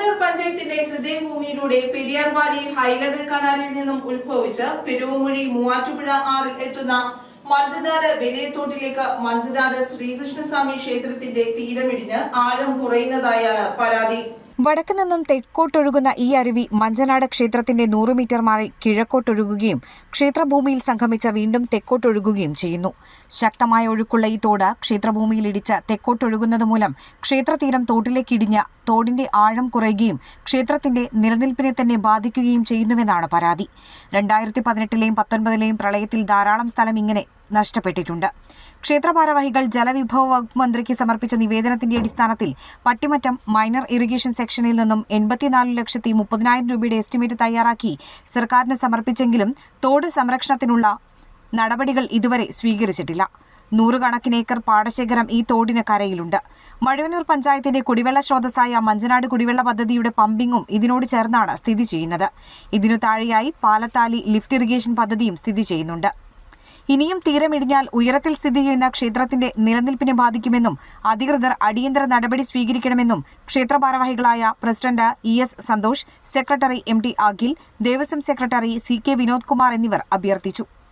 മഴവന്നൂർ പഞ്ചായത്തിന്റെ ഹൃദയഭൂമിയിലൂടെ പെരിയാർവാലി ഹൈലെവൽ കനാലിൽ നിന്നും ഉത്ഭവിച്ച് പെരുവമൊഴി മൂവാറ്റുപുഴ ആറിൽ എത്തുന്ന മഞ്ചനാട് വലിയത്തോട്ടിലേക്ക് മഞ്ചനാട് ശ്രീകൃഷ്ണസ്വാമി ക്ഷേത്രത്തിന്റെ തീരമിടിഞ്ഞ് ആഴം കുറയുന്നതായാണ് പരാതി. വടക്ക് നിന്നും തെക്കോട്ടൊഴുകുന്ന ഈ അരുവി മഞ്ചനാട് ക്ഷേത്രത്തിന്റെ നൂറ് മീറ്റർ മാറി കിഴക്കോട്ടൊഴുകുകയും ക്ഷേത്രഭൂമിയിൽ സംഗമിച്ച വീണ്ടും തെക്കോട്ടൊഴുകുകയും ചെയ്യുന്നു. ശക്തമായ ഒഴുക്കുള്ള ഈ തോട് ക്ഷേത്രഭൂമിയിൽ ഇടിച്ച് തെക്കോട്ടൊഴുകുന്നത് മൂലം ക്ഷേത്രതീരം തോട്ടിലേക്കിടിഞ്ഞ് തോടിന്റെ ആഴം കുറയുകയും ക്ഷേത്രത്തിന്റെ നിലനിൽപ്പിനെ തന്നെ ബാധിക്കുകയും ചെയ്യുന്നുവെന്നാണ് പരാതി. രണ്ടായിരത്തി പതിനെട്ടിലെയും പത്തൊൻപതിലെയും പ്രളയത്തിൽ ധാരാളം സ്ഥലം ഇങ്ങനെ നഷ്ടപ്പെട്ടിട്ടുണ്ട്. ക്ഷേത്രഭാരവാഹികൾ ജലവിഭവ വകുപ്പ് മന്ത്രിക്ക് സമർപ്പിച്ച നിവേദനത്തിന്റെ അടിസ്ഥാനത്തിൽ പട്ടിമറ്റം മൈനർ ഇറിഗേഷൻ സെക്ഷനിൽ നിന്നും എൺപത്തിനാല് ലക്ഷത്തി മുപ്പതിനായിരം രൂപയുടെ എസ്റ്റിമേറ്റ് തയ്യാറാക്കി സർക്കാരിന് സമർപ്പിച്ചെങ്കിലും തോട് സംരക്ഷണത്തിനുള്ള നടപടികൾ ഇതുവരെ സ്വീകരിച്ചിട്ടില്ല. നൂറുകണക്കിന് ഏക്കർ പാടശേഖരം ഈ തോടിന് കരയിലുണ്ട്. മഴവന്നൂർ പഞ്ചായത്തിന്റെ കുടിവെള്ള സ്രോതസ്സായ മഞ്ചനാട് കുടിവെള്ള പദ്ധതിയുടെ പമ്പിങ്ങും ഇതിനോട് ചേർന്നാണ് സ്ഥിതി ചെയ്യുന്നത്. ഇതിനു താഴെയായി പാലത്താലി ലിഫ്റ്റ് ഇറിഗേഷൻ പദ്ധതിയും സ്ഥിതി ചെയ്യുന്നുണ്ട്. ഇനിയും തീരമിടിഞ്ഞാൽ ഉയരത്തിൽ സ്ഥിതി ചെയ്യുന്ന ക്ഷേത്രത്തിന്റെ നിലനിൽപ്പിനെ ബാധിക്കുമെന്നും അധികൃതർ അടിയന്തര നടപടി സ്വീകരിക്കണമെന്നും ക്ഷേത്ര ഭാരവാഹികളായ president E S Santhosh secretary M T Akhil Devaswom secretary C K Vinod Kumar എന്നിവർ അഭ്യർത്ഥിച്ചു.